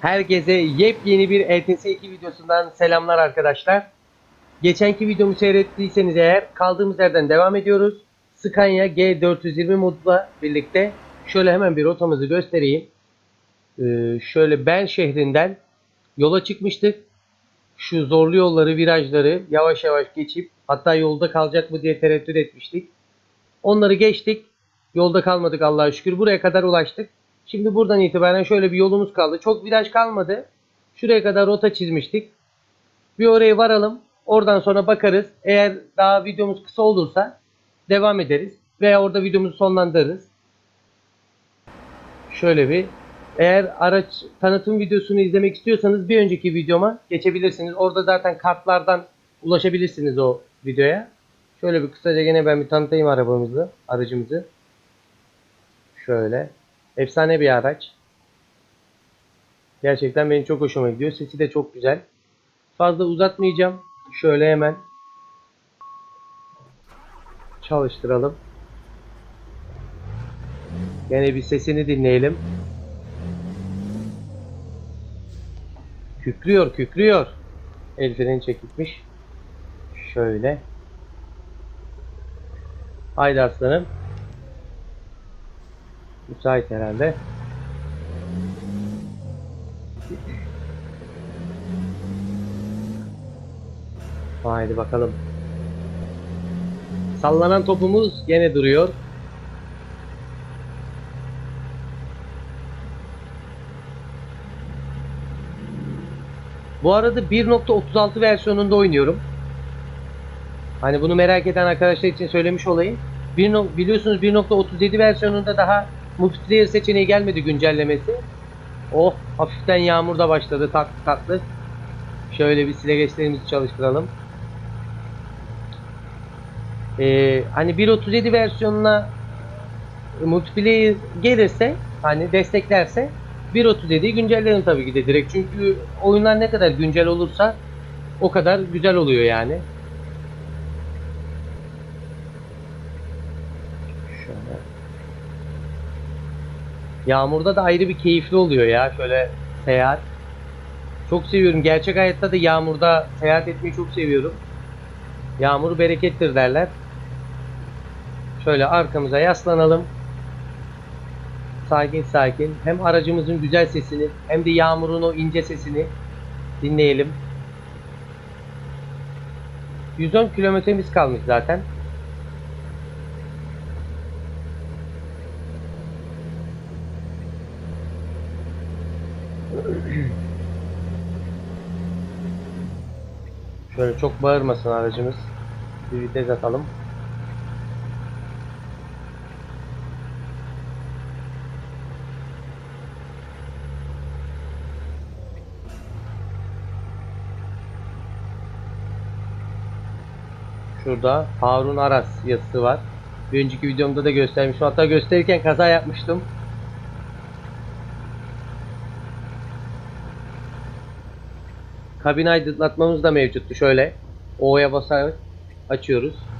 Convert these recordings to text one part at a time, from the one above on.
Herkese yepyeni bir ETS2 videosundan selamlar arkadaşlar. Geçenki videomu seyrettiyseniz eğer kaldığımız yerden devam ediyoruz. Scania G420 modla birlikte şöyle hemen bir rotamızı göstereyim. Ee, şöyle Ben şehrinden yola çıkmıştık. Şu zorlu yolları, virajları yavaş yavaş geçip hatta yolda kalacak mı diye tereddüt etmiştik. Onları geçtik. Yolda kalmadık Allah'a şükür. Buraya kadar ulaştık. Şimdi buradan itibaren şöyle bir yolumuz kaldı. Çok viraj kalmadı. Şuraya kadar rota çizmiştik. Bir oraya varalım. Oradan sonra bakarız. Eğer daha videomuz kısa olursa devam ederiz. Veya orada videomuzu sonlandırırız. Şöyle bir eğer araç tanıtım videosunu izlemek istiyorsanız bir önceki videoma geçebilirsiniz. Orada zaten kartlardan ulaşabilirsiniz o videoya. Şöyle bir kısaca gene ben bir tanıtayım arabamızı, aracımızı. Şöyle. Efsane bir araç. Gerçekten benim çok hoşuma gidiyor. Sesi de çok güzel. Fazla uzatmayacağım. Şöyle hemen çalıştıralım. Gene bir sesini dinleyelim. Kükrüyor, kükrüyor. El freni çekilmiş. Şöyle. Haydi aslanım. Müsait herhalde. Haydi bakalım. Sallanan topumuz gene duruyor. Bu arada 1.36 versiyonunda oynuyorum. Hani bunu merak eden arkadaşlar için söylemiş olayım. Bir no- biliyorsunuz 1.37 versiyonunda daha multiplayer seçeneği gelmedi güncellemesi. Oh hafiften yağmur da başladı tatlı tatlı. Şöyle bir silegeçlerimizi çalıştıralım. Ee, hani 1.37 versiyonuna multiplayer gelirse hani desteklerse 1.37'yi güncellerim tabii ki de direkt. Çünkü oyunlar ne kadar güncel olursa o kadar güzel oluyor yani. Şöyle. Yağmurda da ayrı bir keyifli oluyor ya şöyle seyahat. Çok seviyorum. Gerçek hayatta da yağmurda seyahat etmeyi çok seviyorum. Yağmur berekettir derler. Şöyle arkamıza yaslanalım. Sakin sakin. Hem aracımızın güzel sesini hem de yağmurun o ince sesini dinleyelim. 110 kilometremiz kalmış zaten. Şöyle çok bağırmasın aracımız. Bir vites atalım. Şurada Harun Aras yazısı var. Bir önceki videomda da göstermiştim. Hatta gösterirken kaza yapmıştım. Kabin aydınlatmamız da mevcuttu. Şöyle O'ya basarak açıyoruz.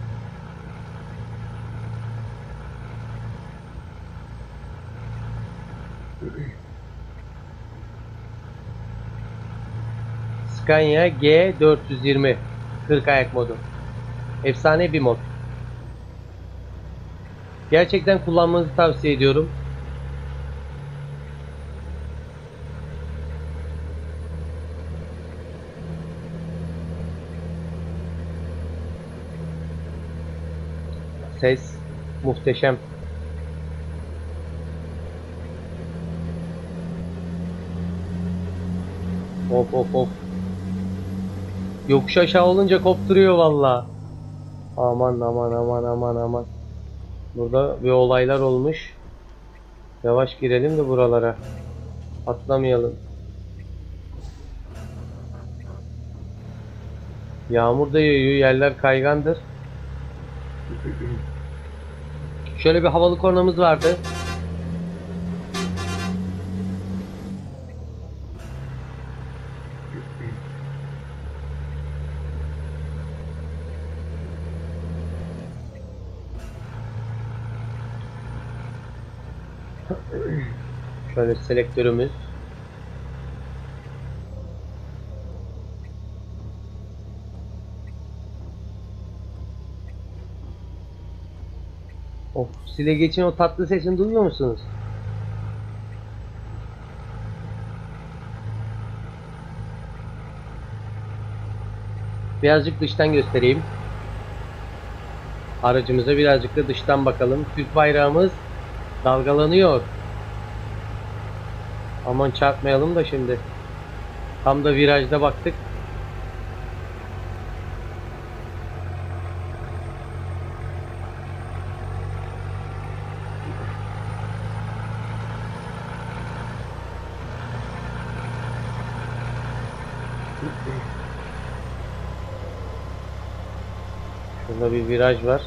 Scania G420 40 ayak modu. Efsane bir mod. Gerçekten kullanmanızı tavsiye ediyorum. Ses muhteşem. Of of of. Yokuş aşağı olunca kopturuyor valla. Aman aman aman aman aman. Burada bir olaylar olmuş. Yavaş girelim de buralara. Atlamayalım. Yağmur da yağıyor. Yerler kaygandır. Şöyle bir havalı kornamız vardı. Şöyle selektörümüz. Of sile geçin o tatlı sesini duyuyor musunuz? Birazcık dıştan göstereyim. Aracımıza birazcık da dıştan bakalım. Türk bayrağımız dalgalanıyor. Aman çarpmayalım da şimdi. Tam da virajda baktık. Şurada bir viraj var.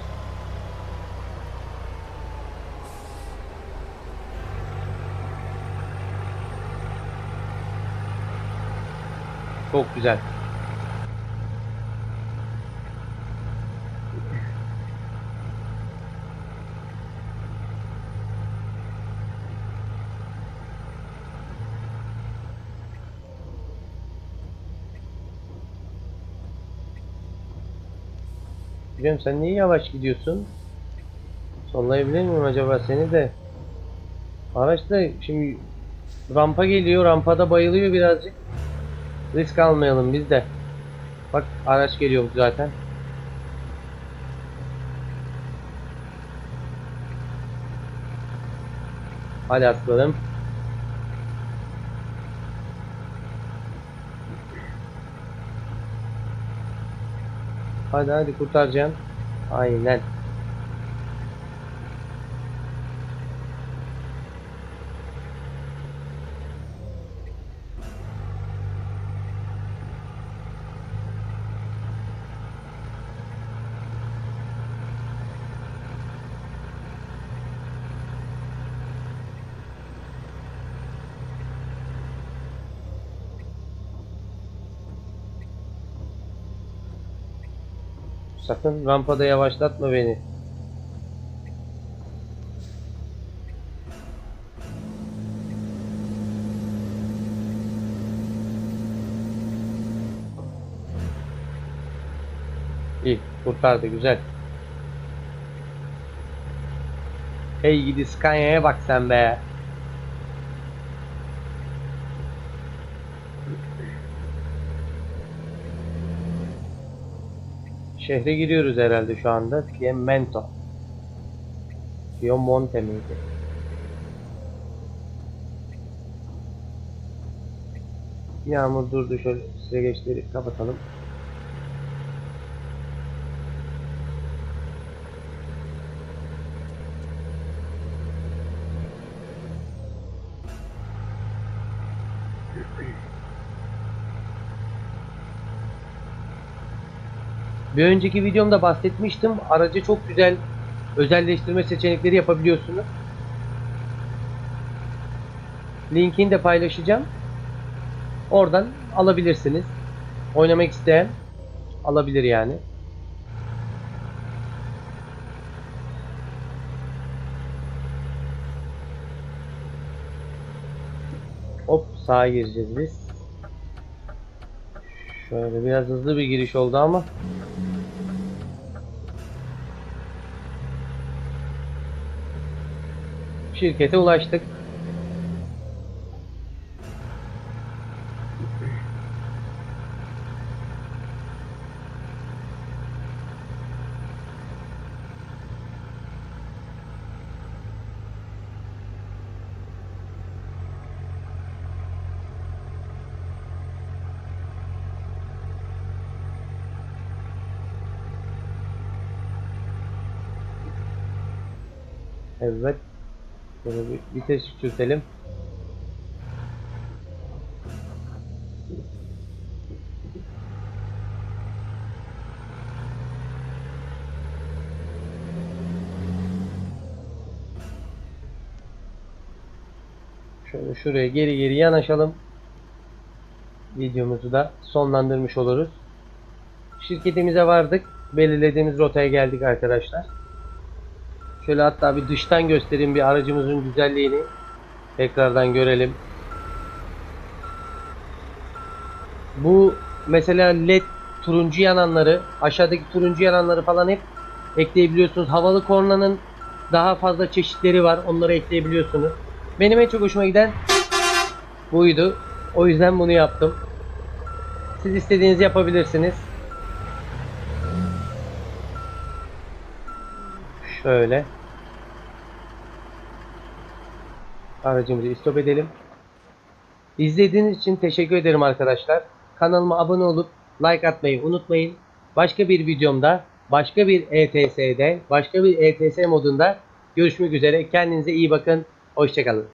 Çok güzel. Biliyorum sen niye yavaş gidiyorsun? Sollayabilir miyim acaba seni de? Araç da şimdi rampa geliyor, rampada bayılıyor birazcık. Risk almayalım biz de. Bak araç geliyor zaten. Hadi aslanım. Hadi hadi kurtaracaksın. Aynen. Sakın rampada yavaşlatma beni. İyi, kurtardı güzel. Hey gidi Scania'ya bak sen be. Şehre giriyoruz herhalde şu anda. Piemonte. Piemonte miydi? Yağmur durdu şöyle süreçleri kapatalım. Bir önceki videomda bahsetmiştim. Aracı çok güzel özelleştirme seçenekleri yapabiliyorsunuz. Linkini de paylaşacağım. Oradan alabilirsiniz. Oynamak isteyen alabilir yani. Hop sağa gireceğiz biz. Şöyle biraz hızlı bir giriş oldu ama şirkete ulaştık. Evet. Şöyle bir vites küçültelim. Şöyle şuraya geri geri yanaşalım. Videomuzu da sonlandırmış oluruz. Şirketimize vardık. Belirlediğimiz rotaya geldik arkadaşlar. Şöyle hatta bir dıştan göstereyim bir aracımızın güzelliğini. Tekrardan görelim. Bu mesela led turuncu yananları, aşağıdaki turuncu yananları falan hep ekleyebiliyorsunuz. Havalı kornanın Daha fazla çeşitleri var. Onları ekleyebiliyorsunuz. Benim en çok hoşuma giden buydu. O yüzden bunu yaptım. Siz istediğinizi yapabilirsiniz. Şöyle. Aracımızı istop edelim. İzlediğiniz için teşekkür ederim arkadaşlar. Kanalıma abone olup like atmayı unutmayın. Başka bir videomda, başka bir ETS'de, başka bir ETS modunda görüşmek üzere. Kendinize iyi bakın. Hoşçakalın.